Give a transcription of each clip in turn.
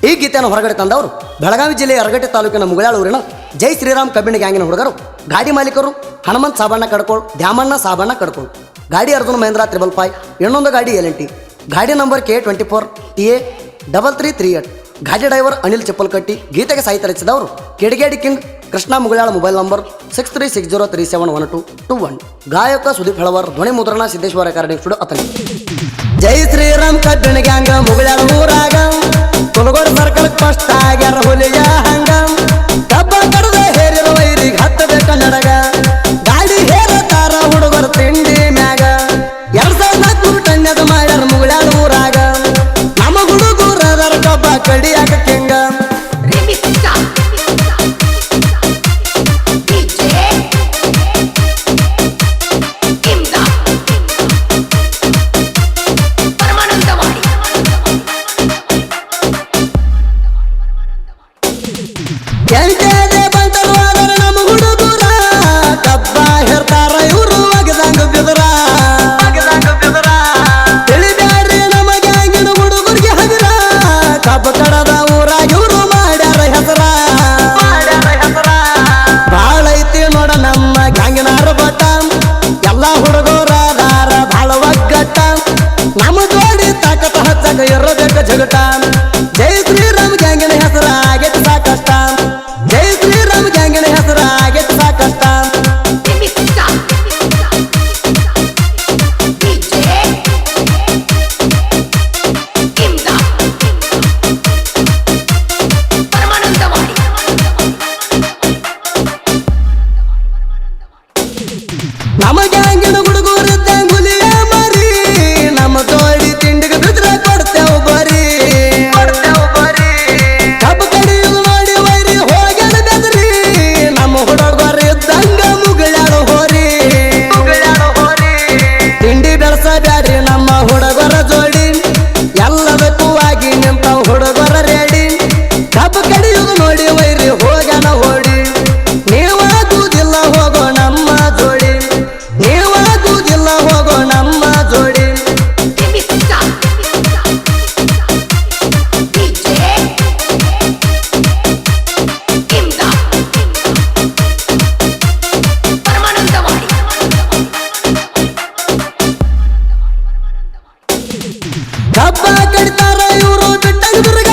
ಈ ಗೀತೆಯನ್ನು ಹೊರಗಡೆ ತಂದವರು ಬೆಳಗಾವಿ ಜಿಲ್ಲೆಯ ಅರಗಟ್ಟೆ ತಾಲೂಕಿನ ಮುಗಳಾಳೂರಿನ ಜೈ ಶ್ರೀರಾಮ್ ಕಬ್ಬಿಣ ಗ್ಯಾಂಗಿನ ಹುಡುಗರು ಗಾಡಿ ಮಾಲೀಕರು ಹನುಮಂತ್ ಸಾಬಣ್ಣ ಕಡ್ಕೋಳ್ ದ್ಯಾಮಣ್ಣ ಸಾಬಣ್ಣ ಕಡ್ಕೋಳ್ ಗಾಡಿ ಅರ್ಜುನ ಮಹೇಂದ್ರ ತ್ರಿಬಲ್ ಫೈ ಇನ್ನೊಂದು ಗಾಡಿ ಎಲ್ ಎನ್ ಟಿ ಗಾಡಿ number K twenty four T A double three three eight ಗಾಡಿ ಡ್ರೈವರ್ ಅನಿಲ್ ಚಪ್ಪಲ್ಕಟ್ಟಿ ಗೀತೆಗೆ ಸಾಹಿತ್ಯ ರಚಿಸಿದವರು ಕಿಡಿಗೇಡಿ King Krishna Mugalala mobile number six three six zero three seven one two two one ಗಾಯಕ ಸುದೀಪ್ ಹೆಳವರ್ ಧ್ವನಿ ಮುದ್ರಣ ಸಿದ್ದೇಶ್ವರ ಅಕಾಡೆಮಿ ಸ್ಟುಡಿಯೋ ಅತನಿ ಜೈ ಶ್ರೀರಾಮ್ ಕಬ್ಬಿಣ gang Mugalal ಊರಾಗ ಪಸ್ತಾಗ್ಯಾರ ಹುಲಿಯ Take your time. விரக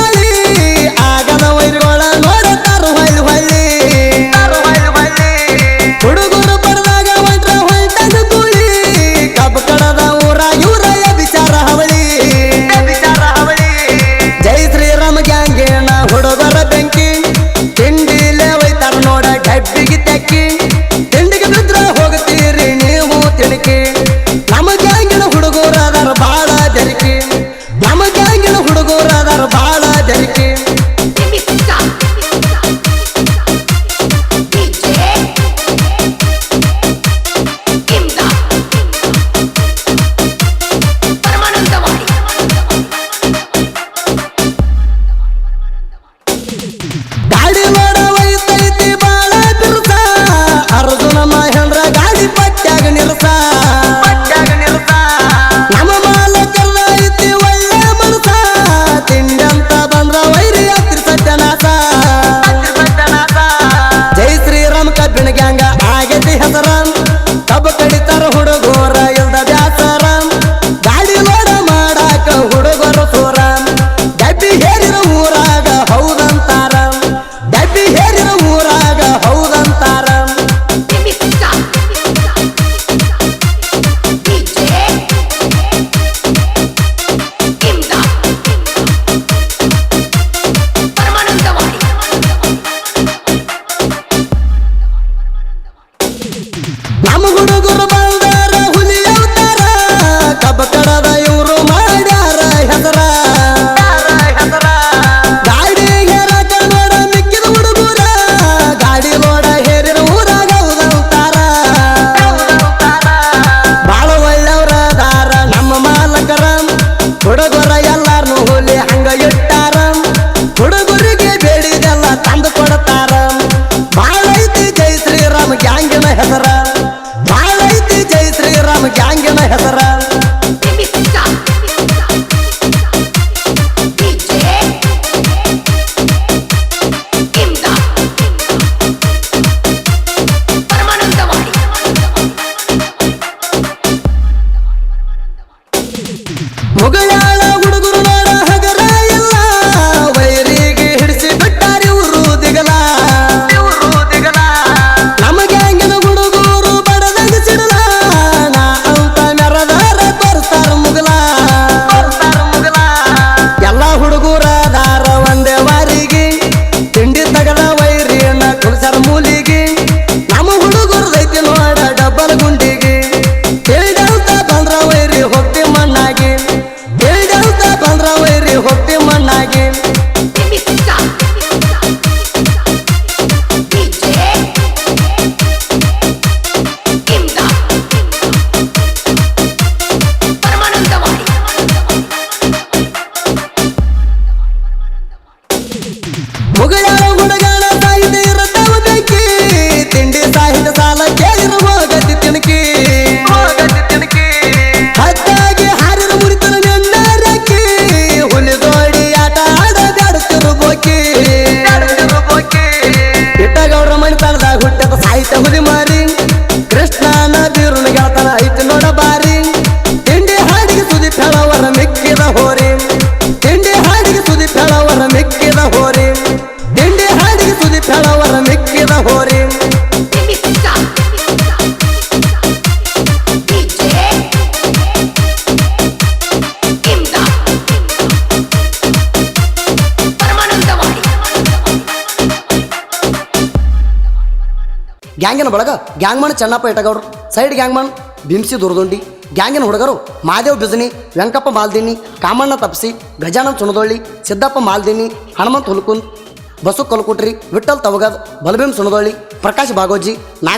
seguro. ಜೈ ಶ್ರೀರಾಮ್ ಗ್ಯಾಂಗಿನ ಹೆಸರ. ಗ್ಯಾಂಗಿನ ಬಳಗ ಗ್ಯಾಂಗ್ಮನ್ ಚೆನ್ನಪ್ಪ ಇಟಗೌಡ್ರು ಸೈಡ್ ಗ್ಯಾಂಗ್ಮನ್ ಬಿಂಸಿ ದುರ್ದುಂಡಿ ಗ್ಯಾಂಗಿನ ಹುಡುಗರು ಮಾದೇವ್ ಬಿಜನಿ ವೆಂಕಪ್ಪ ಮಾಲ್ದಿನಿ ಕಾಮಣ್ಣ ತಪ್ಸಿ ಗಜಾನನ್ ಸುಣದೊಳ್ಳಿ ಸಿದ್ದಪ್ಪ ಮಾಲ್ದಿನಿ ಹನುಮಂತ್ ಹುಲ್ಕುಂದ್ ಬಸು ಕಲ್ಕುಟ್ರಿ ವಿಠಲ್ ತವಗದ್ ಬಲಭೀಮ್ ಸುಣದೊಳ್ಳಿ ಪ್ರಕಾಶ್ ಬಾಗೋಜಿ ನಾಗ